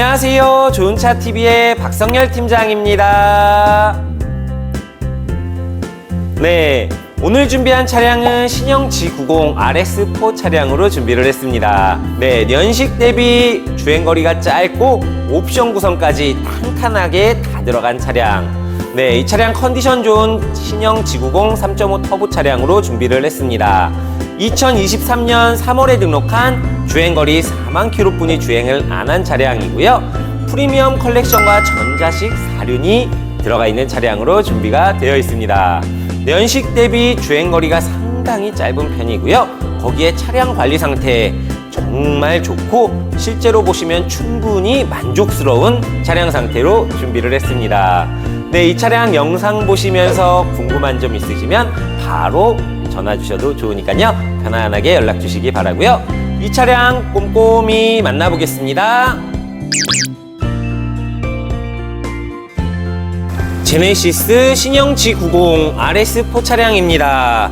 안녕하세요. 좋은차TV의 박성열 팀장입니다. 네. 오늘 준비한 차량은 신형 G90 RS4 차량으로 준비를 했습니다. 네, 연식 대비 주행거리가 짧고 옵션 구성까지 탄탄하게 다 들어간 차량. 네, 이 차량 컨디션 좋은 신형 G90 3.5 터보 차량으로 준비를 했습니다. 2023년 3월에 등록한 주행거리 4만 킬로뿐이 주행을 안 한 차량이고요. 프리미엄 컬렉션과 전자식 사륜이 들어가 있는 차량으로 준비가 되어 있습니다. 연식 대비 주행거리가 상당히 짧은 편이고요. 거기에 차량 관리 상태 정말 좋고 실제로 보시면 충분히 만족스러운 차량 상태로 준비를 했습니다. 네, 이 차량 영상 보시면서 궁금한 점 있으시면 바로 전화 주셔도 좋으니까요. 편안하게 연락 주시기 바라고요. 이 차량 꼼꼼히 만나보겠습니다. 제네시스 신형 G90 RS4 차량입니다.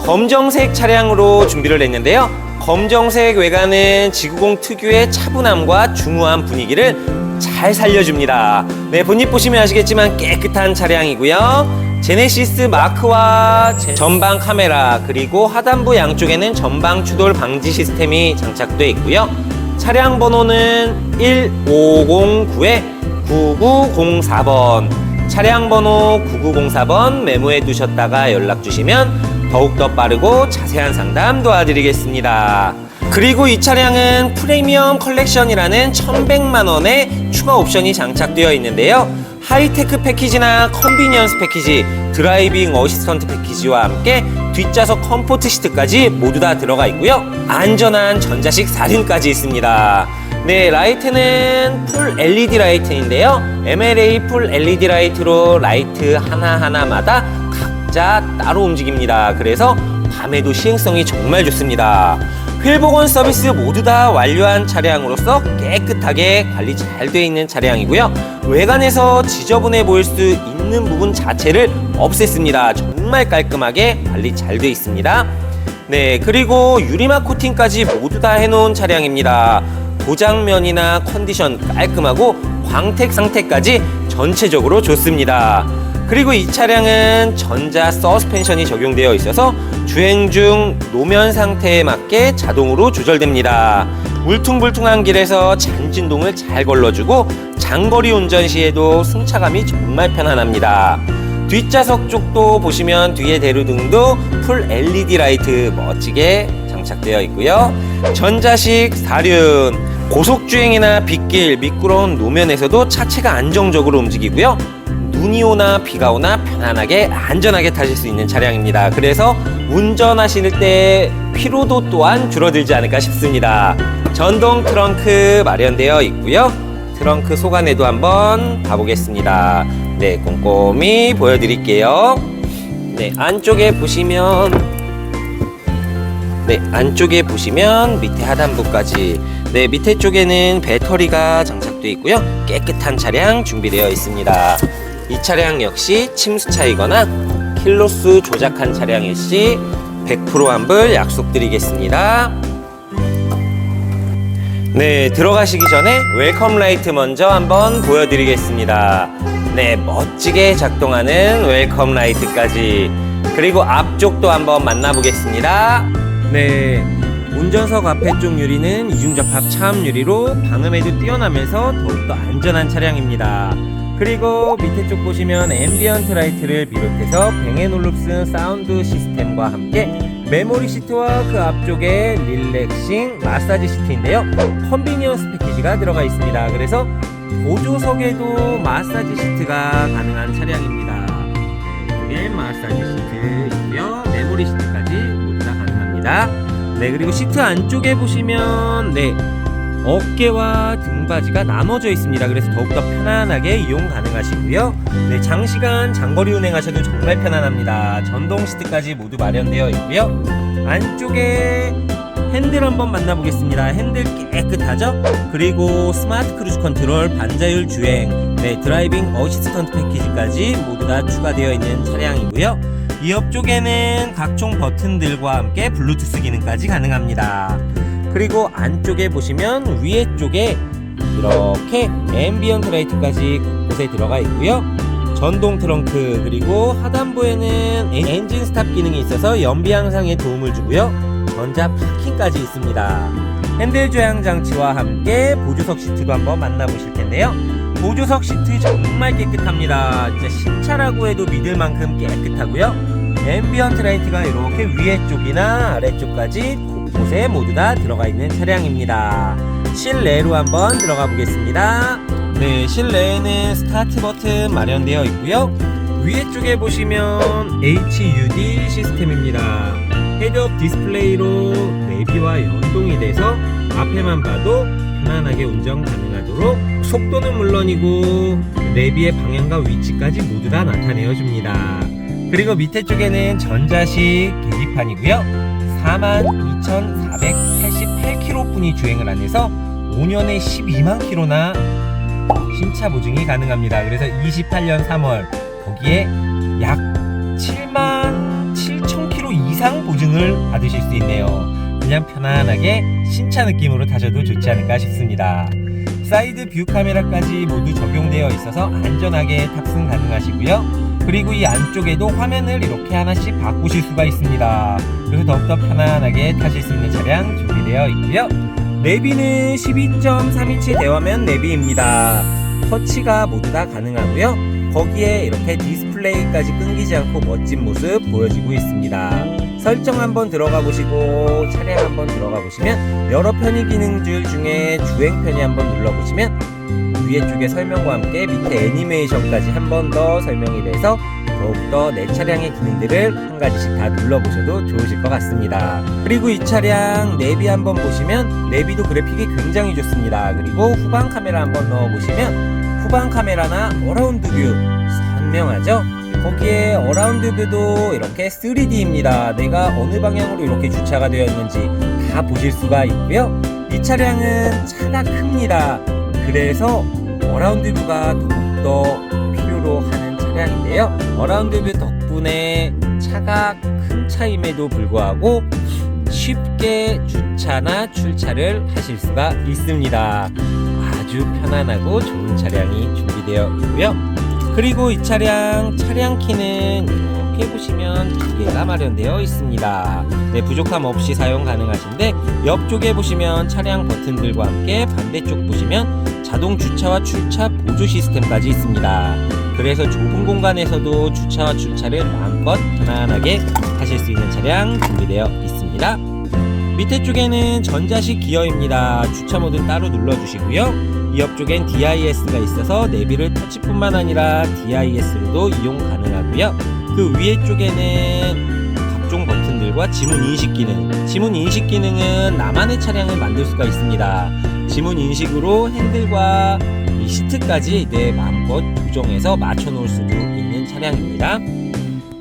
검정색 차량으로 준비를 했는데요. 검정색 외관은 G90 특유의 차분함과 중후한 분위기를 잘 살려줍니다. 네, 본닛 보시면 아시겠지만 깨끗한 차량이고요. 제네시스 마크와 제- 전방 카메라 그리고 하단부 양쪽에는 전방 추돌 방지 시스템이 장착되어 있고요. 차량 번호는 1509에 9904번 차량 번호 9904번 메모해 두셨다가 연락 주시면 더욱더 빠르고 자세한 상담 도와드리겠습니다. 그리고 이 차량은 프리미엄 컬렉션이라는 1100만 원의 추가 옵션이 장착되어 있는데요. 하이테크 패키지나 컨비니언스 패키지, 드라이빙 어시스턴트 패키지와 함께 뒷좌석 컴포트 시트까지 모두 다 들어가 있고요. 안전한 전자식 사륜까지 있습니다. 네, 라이트는 풀 LED 라이트인데요. MLA 풀 LED 라이트로 라이트 하나하나마다 각자 따로 움직입니다. 그래서 밤에도 시행성이 정말 좋습니다. 휠 복원 서비스 모두 다 완료한 차량으로서 깨끗하게 관리 잘 되어 있는 차량이고요. 외관에서 지저분해 보일 수 있는 부분 자체를 없앴습니다. 정말 깔끔하게 관리 잘 되어 있습니다. 네, 그리고 유리막 코팅까지 모두 다 해놓은 차량입니다. 도장면이나 컨디션 깔끔하고 광택 상태까지 전체적으로 좋습니다. 그리고 이 차량은 전자 서스펜션이 적용되어 있어서 주행 중 노면 상태에 맞게 자동으로 조절됩니다. 울퉁불퉁한 길에서 잔진동을 잘 걸러주고 장거리 운전 시에도 승차감이 정말 편안합니다. 뒷좌석 쪽도 보시면 뒤에 대루등도 풀 LED 라이트 멋지게 장착되어 있고요. 전자식 사륜 고속주행이나 빗길 미끄러운 노면에서도 차체가 안정적으로 움직이고요. 눈이 오나 비가 오나 편안하게 안전하게 타실 수 있는 차량입니다. 그래서 운전하실 때 피로도 또한 줄어들지 않을까 싶습니다. 전동 트렁크 마련되어 있고요. 트렁크 속 안에도 한번 봐보겠습니다. 네, 꼼꼼히 보여드릴게요. 네, 안쪽에 보시면 네, 안쪽에 보시면 밑에 하단부까지 네, 밑에 쪽에는 배터리가 장착되어 있고요. 깨끗한 차량 준비되어 있습니다. 이 차량 역시 침수 차이거나 킬로수 조작한 차량일 시 100% 환불 약속드리겠습니다. 네, 들어가시기 전에 웰컴 라이트 먼저 한번 보여드리겠습니다. 네, 멋지게 작동하는 웰컴 라이트까지. 그리고 앞쪽도 한번 만나보겠습니다. 네, 운전석 앞에 쪽 유리는 이중접합 차암 유리로 방음에도 뛰어나면서 더욱더 안전한 차량입니다. 그리고 밑에 쪽 보시면 앰비언트 라이트를 비롯해서 뱅앤올룹슨 사운드 시스템과 함께 메모리 시트와 그 앞쪽에 릴렉싱 마사지 시트인데요. 컨비니언스 패키지가 들어가 있습니다. 그래서 보조석에도 마사지 시트가 가능한 차량입니다. 이쪽에 마사지 시트 있고요. 메모리 시트까지 모두 다 가능합니다. 네, 그리고 시트 안쪽에 보시면 네. 어깨와 등받이가 나눠져 있습니다. 그래서 더욱더 편안하게 이용 가능하시고요. 네, 장시간 장거리 운행하셔도 정말 편안합니다. 전동 시트까지 모두 마련되어 있고요. 안쪽에 핸들 한번 만나보겠습니다. 핸들 깨끗하죠? 그리고 스마트 크루즈 컨트롤, 반자율 주행, 네, 드라이빙 어시스턴트 패키지까지 모두 다 추가되어 있는 차량이고요. 이 옆쪽에는 각종 버튼들과 함께 블루투스 기능까지 가능합니다. 그리고 안쪽에 보시면 위에 쪽에 이렇게 앰비언트 라이트까지 곳곳에 들어가 있고요. 전동 트렁크 그리고 하단부에는 엔- 엔진 스탑 기능이 있어서 연비 향상에 도움을 주고요. 전자 파킹까지 있습니다. 핸들 조향 장치와 함께 보조석 시트도 한번 만나보실 텐데요. 보조석 시트 정말 깨끗합니다. 진짜 신차라고 해도 믿을 만큼 깨끗하고요. 앰비언트 라이트가 이렇게 위에 쪽이나 아래 쪽까지 곳곳에 모두 다 들어가 있는 차량입니다. 실내로 한번 들어가 보겠습니다. 네, 실내에는 스타트 버튼 마련되어 있고요. 위에 쪽에 보시면 HUD 시스템입니다. 헤드업 디스플레이로 내비와 연동이 돼서 앞에만 봐도 편안하게 운전 가능하도록 속도는 물론이고 내비의 방향과 위치까지 모두 다 나타내어 줍니다. 그리고 밑에 쪽에는 전자식 계기판이고요. 42,488km뿐이 주행을 안 해서 5년에 12만 킬로나 신차 보증이 가능합니다. 그래서 28년 3월 거기에 약 7만 7천 킬로 이상 보증을 받으실 수 있네요. 그냥 편안하게 신차 느낌으로 타셔도 좋지 않을까 싶습니다. 사이드 뷰 카메라까지 모두 적용되어 있어서 안전하게 탑승 가능하시고요. 그리고 이 안쪽에도 화면을 이렇게 하나씩 바꾸실 수가 있습니다. 그래서 더욱더 편안하게 타실 수 있는 차량 준비되어 있고요. 내비는 12.3인치 대화면 내비입니다. 터치가 모두 다 가능하고요. 거기에 이렇게 디스플레이까지 끊기지 않고 멋진 모습 보여지고 있습니다. 설정 한번 들어가 보시고 차량 한번 들어가 보시면 여러 편의 기능들 중에 주행 편의 한번 눌러 보시면 위에 쪽에 설명과 함께 밑에 애니메이션까지 한 번 더 설명이 돼서 더욱더 내 차량의 기능들을 한 가지씩 다 눌러보셔도 좋으실 것 같습니다. 그리고 이 차량 내비 한번 보시면 내비도 그래픽이 굉장히 좋습니다. 그리고 후방 카메라 한번 넣어보시면 후방 카메라나 어라운드 뷰 선명하죠? 거기에 어라운드 뷰도 이렇게 3D입니다. 내가 어느 방향으로 이렇게 주차가 되어 있는지 다 보실 수가 있고요. 이 차량은 차가 큽니다. 그래서 어라운드 뷰가 더욱더 필요로 하는 차량인데요. 어라운드 뷰 덕분에 차가 큰 차임에도 불구하고 쉽게 주차나 출차를 하실 수가 있습니다. 아주 편안하고 좋은 차량이 준비되어 있고요. 그리고 이 차량 차량 키는 이렇게 보시면 두 개가 마련되어 있습니다. 네, 부족함 없이 사용 가능하신데 옆쪽에 보시면 차량 버튼들과 함께 반대쪽 보시면 자동 주차와 출차 보조 시스템까지 있습니다. 그래서 좁은 공간에서도 주차와 출차를 마음껏 편안하게 하실 수 있는 차량 준비되어 있습니다. 밑에 쪽에는 전자식 기어입니다. 주차 모드 따로 눌러주시고요. 이 옆쪽엔 DIS가 있어서 내비를 터치뿐만 아니라 DIS로도 이용 가능하고요. 그 위에 쪽에는 각종 버튼들과 지문 인식 기능. 지문 인식 기능은 나만의 차량을 만들 수가 있습니다. 지문 인식으로 핸들과 이 시트까지 내 마음껏 조정해서 맞춰 놓을 수도 있는 차량입니다.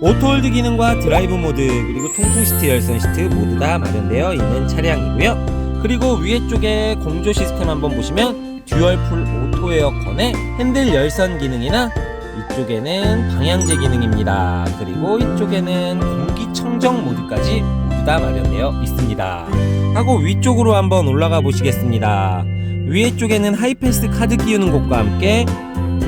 오토홀드 기능과 드라이브 모드 그리고 통풍 시트 열선 시트 모두 다 마련되어 있는 차량이고요. 그리고 위에 쪽에 공조 시스템 한번 보시면 듀얼 풀 오토 에어컨의 핸들 열선 기능이나 이쪽에는 방향제 기능입니다. 그리고 이쪽에는 공기청정 모드까지 모두 다 마련되어 있습니다. 하고 위쪽으로 한번 올라가 보시겠습니다. 위에 쪽에는 하이패스 카드 끼우는 곳과 함께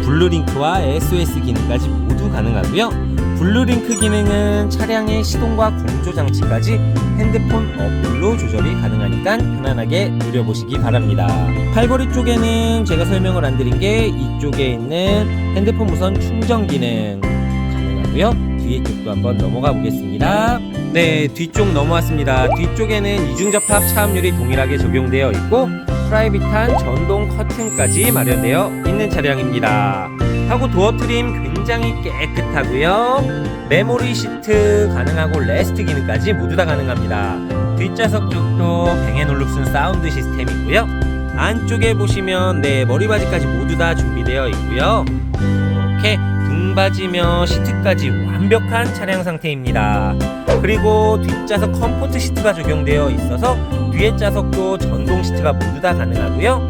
블루링크와 SOS 기능까지 모두 가능하고요. 블루링크 기능은 차량의 시동과 공조 장치까지 핸드폰 어플로 조절이 가능하니까 편안하게 누려보시기 바랍니다. 팔걸이 쪽에는 제가 설명을 안 드린 게 이쪽에 있는 핸드폰 무선 충전 기능 가능하고요. 뒤에 쪽도 한번 넘어가 보겠습니다. 네, 뒤쪽 넘어왔습니다. 뒤쪽에는 이중접합 차음률이 동일하게 적용되어 있고 프라이빗한 전동 커튼까지 마련되어 있는 차량입니다. 하고 도어 트림 굉장히 깨끗하고요. 메모리 시트 가능하고 레스트 기능까지 모두 다 가능합니다. 뒷좌석 쪽도 뱅앤올룹슨 사운드 시스템이고요. 안쪽에 보시면 네 머리바지까지 모두 다 준비되어 있고요. 이렇게 등받이며 시트까지 완벽한 차량 상태입니다. 그리고 뒷좌석 컴포트 시트가 적용되어 있어서 뒤에 좌석도 전동 시트가 모두 다 가능하고요.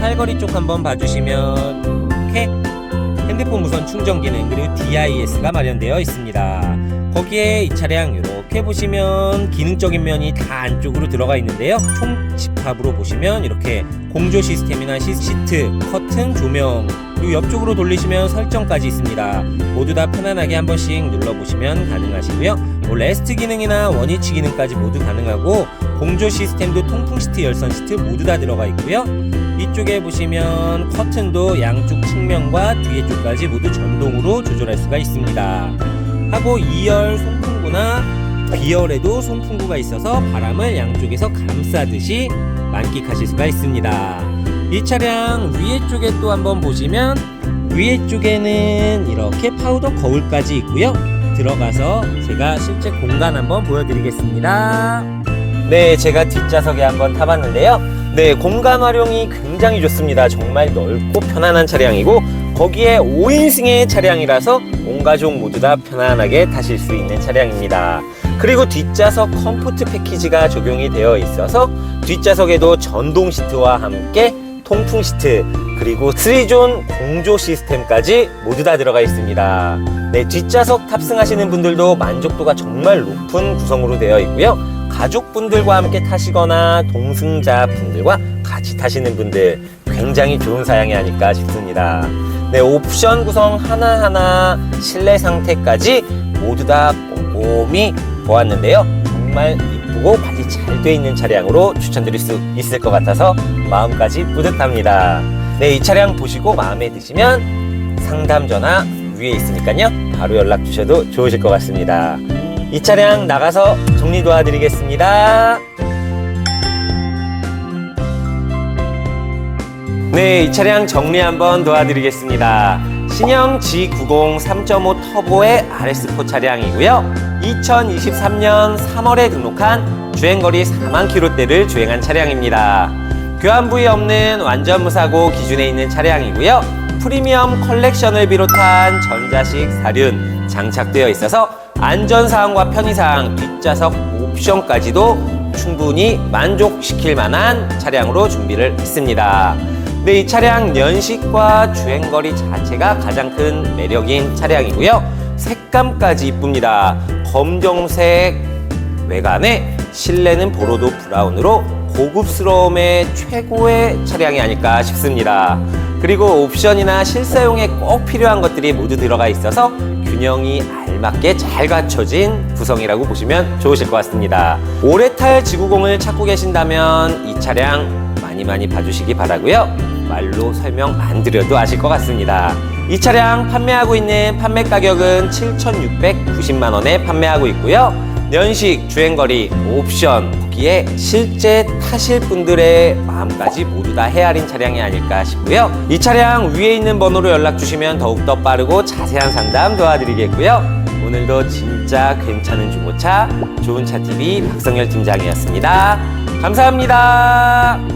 팔걸이 쪽 한번 봐주시면 이렇게 핸드폰 무선 충전 기능 그리고 DIS가 마련되어 있습니다. 거기에 이 차량 이렇게 보시면 기능적인 면이 다 안쪽으로 들어가 있는데요. 총 집합으로 보시면 이렇게 공조 시스템이나 시- 시트, 커튼, 조명 그리고 옆쪽으로 돌리시면 설정까지 있습니다. 모두 다 편안하게 한 번씩 눌러보시면 가능하시고요. 뭐 레스트 기능이나 원위치 기능까지 모두 가능하고 공조 시스템도 통풍 시트, 열선 시트 모두 다 들어가 있고요. 이쪽에 보시면 커튼도 양쪽 측면과 뒤에 쪽까지 모두 전동으로 조절할 수가 있습니다. 하고 2열 송풍구나 B열에도 송풍구가 있어서 바람을 양쪽에서 감싸듯이 만끽하실 수가 있습니다. 이 차량 위에 쪽에 또 한번 보시면 위에 쪽에는 이렇게 파우더 거울까지 있고요. 들어가서 제가 실제 공간 한번 보여드리겠습니다. 네, 제가 뒷좌석에 한번 타봤는데요. 네, 공간 활용이 굉장히 좋습니다. 정말 넓고 편안한 차량이고 거기에 5인승의 차량이라서 온 가족 모두 다 편안하게 타실 수 있는 차량입니다. 그리고 뒷좌석 컴포트 패키지가 적용이 되어 있어서 뒷좌석에도 전동 시트와 함께 통풍 시트 그리고 3존 공조 시스템까지 모두 다 들어가 있습니다. 네, 뒷좌석 탑승하시는 분들도 만족도가 정말 높은 구성으로 되어 있고요. 가족분들과 함께 타시거나 동승자 분들과 같이 타시는 분들 굉장히 좋은 사양이 아닐까 싶습니다. 네, 옵션 구성 하나하나 실내 상태까지 모두 다 꼼꼼히 보았는데요. 정말 이쁘고 관리 잘 돼 있는 차량으로 추천드릴 수 있을 것 같아서 마음까지 뿌듯합니다. 네, 이 차량 보시고 마음에 드시면 상담 전화 위에 있으니까요. 바로 연락 주셔도 좋으실 것 같습니다. 이 차량 나가서 정리 도와드리겠습니다. 네, 이 차량 정리 한번 도와드리겠습니다. 신형 G90 3.5 터보의 RS4 차량이고요. 2023년 3월에 등록한 주행거리 4만 킬로대를 주행한 차량입니다. 교환 부위 없는 완전 무사고 기준에 있는 차량이고요. 프리미엄 컬렉션을 비롯한 전자식 사륜 장착되어 있어서 안전사항과 편의사항, 뒷좌석 옵션까지도 충분히 만족시킬 만한 차량으로 준비를 했습니다. 네, 이 차량 연식과 주행거리 자체가 가장 큰 매력인 차량이고요. 색감까지 이쁩니다. 검정색 외관에 실내는 보로도 브라운으로 고급스러움의 최고의 차량이 아닐까 싶습니다. 그리고 옵션이나 실사용에 꼭 필요한 것들이 모두 들어가 있어서 균형이 알맞게 잘 갖춰진 구성이라고 보시면 좋으실 것 같습니다. 오래 탈 지구공을 찾고 계신다면 이 차량 많이 많이 봐주시기 바라고요. 말로 설명 안 드려도 아실 것 같습니다. 이 차량 판매하고 있는 판매 가격은 7,690만 원에 판매하고 있고요. 연식, 주행거리, 옵션, 거기에 실제 타실 분들의 마음까지 모두 다 헤아린 차량이 아닐까 싶고요. 이 차량 위에 있는 번호로 연락 주시면 더욱더 빠르고 자세한 상담 도와드리겠고요. 오늘도 진짜 괜찮은 중고차 좋은 차 TV 박성열 팀장이었습니다. 감사합니다.